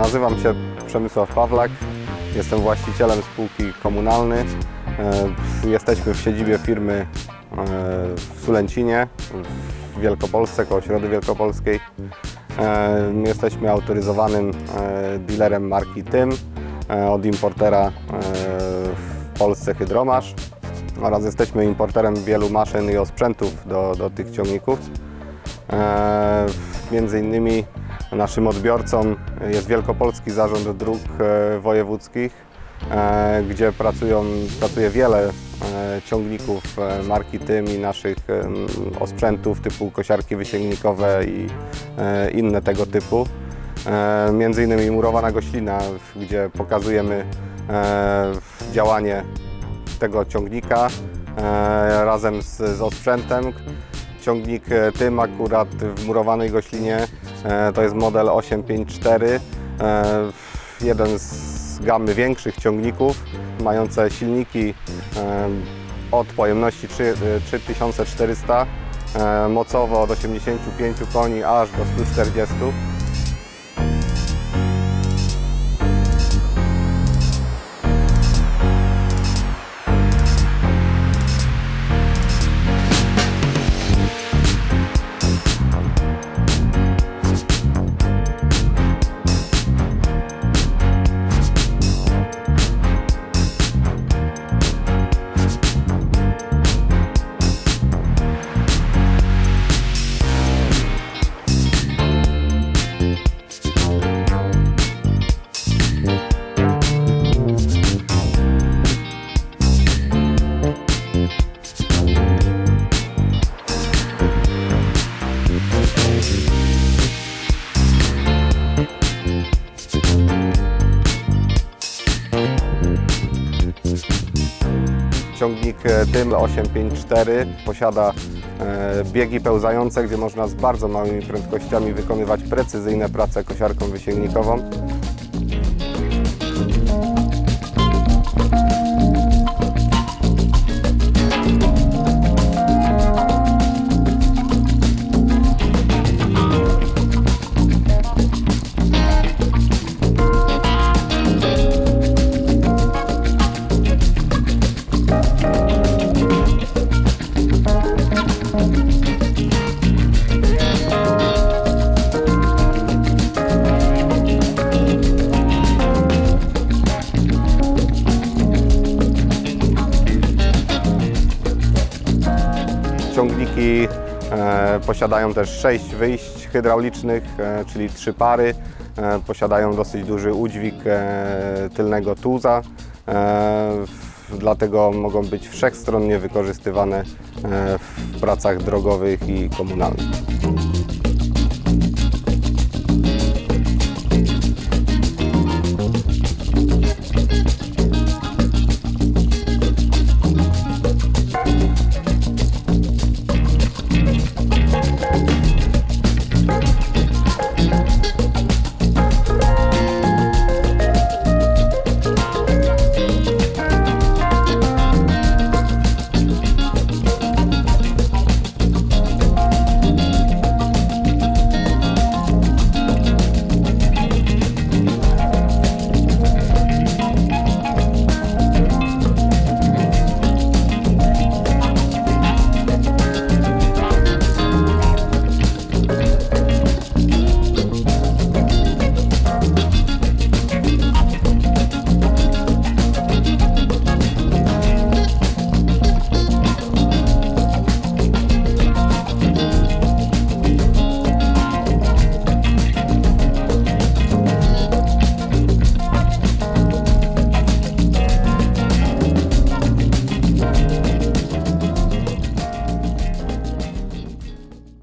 Nazywam się Przemysław Pawlak, jestem właścicielem spółki komunalny. E, Jesteśmy w siedzibie firmy e, w Sulęcinie, w Wielkopolsce, koło Środy Wielkopolskiej. E, Jesteśmy autoryzowanym dealerem marki Tym od importera w Polsce Hydromasz oraz jesteśmy importerem wielu maszyn i osprzętów do, do tych ciągników. Między innymi naszym odbiorcą jest Wielkopolski Zarząd Dróg e, Wojewódzkich, e, gdzie pracują, pracuje wiele e, ciągników marki Tym i naszych osprzętów typu kosiarki wysięgnikowe i inne tego typu. Między innymi murowana goślina, gdzie pokazujemy działanie tego ciągnika razem z, osprzętem. Ciągnik tym akurat w murowanej goślinie to jest model 854, e, jeden z gamy większych ciągników, mające silniki e, od pojemności 3, e, 3400, e, mocowo od 85 koni aż do 140. Ciągnik TYM 854 posiada e, biegi pełzające, gdzie można z bardzo małymi prędkościami wykonywać precyzyjne prace kosiarką wysięgnikową. Ciągniki e, posiadają też sześć wyjść hydraulicznych, e, czyli trzy pary. E, posiadają dosyć duży udźwig tylnego tuza, dlatego mogą być wszechstronnie wykorzystywane w pracach drogowych i komunalnych.